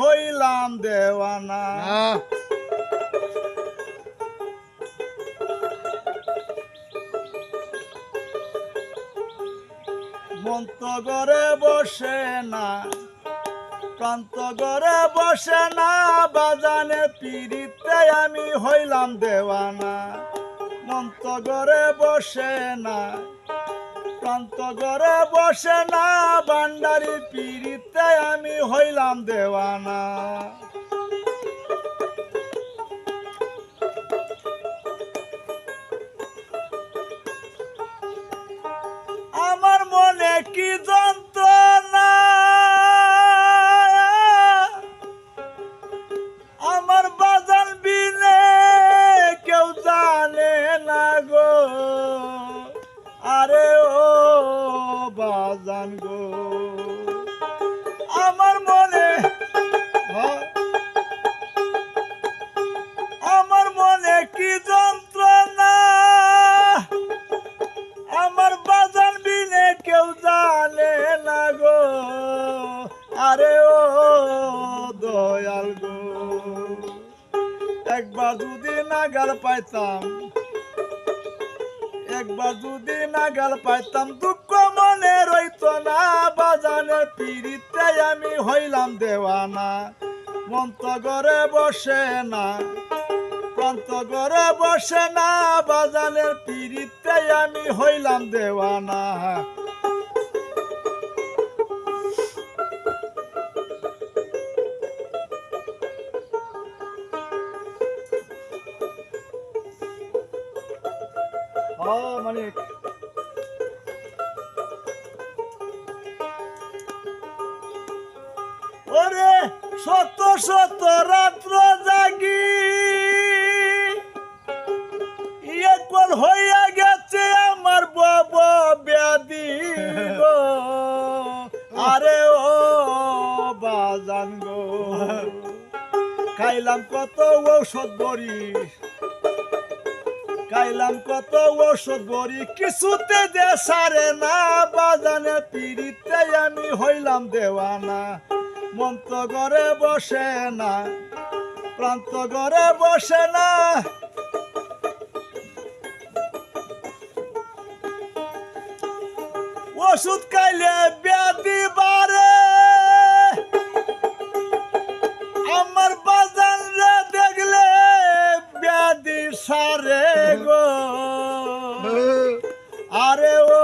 হইলাম দেওয়ানা। মন্ত ঘরে বসে না প্রান্ত ঘরে বসে না বাজানে পিড়িতে আমি হইলাম দেওয়ানা। মন্ত ঘরে বসে না প্রান্ত ঘরে বসে না বান্ডারি পিড়িতে আমি হইলাম দেওয়ানা। আমার মনে কি যন্ত্রণা বাজান গো। আমার মনে আমার মনে কি যন্ত্রণা? আমার বাজার বিনে কেউ জানে না গো। আরে ও দয়াল গো, একবার যদি নাগাল পাইতাম একবার যদি নাগাল পাইতাম, দুঃখ মনে রইত না। বাজানের পিড়িতে আমি হইলাম দেওয়ানা। মন্ত ঘরে বসে না প্রান্ত ঘরে বসে না। বাজানের পিড়িতে আমি হইলাম দেওয়ানা। মানে ওরে শত শত রাত্র জাগি। এখন হইয়া গেছে আমার বব ব্যাধি আরে ও বাজান খাইলাম কত ঔষধ বড়ি খাইলাম কত ওষুধ বড়ি কিছুতে যে সারে না। বাজানে পিড়িতে আমি হইলাম দেওয়ানা। মন্ত ঘরে বসে না, প্রান্ত ঘরে বসে না। ওষুধ খাইলে ব্যাধি বাড়ে। সারে গো। আরে ও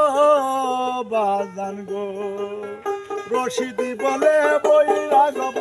বাজান গো। রশিদি বলে বই রাগব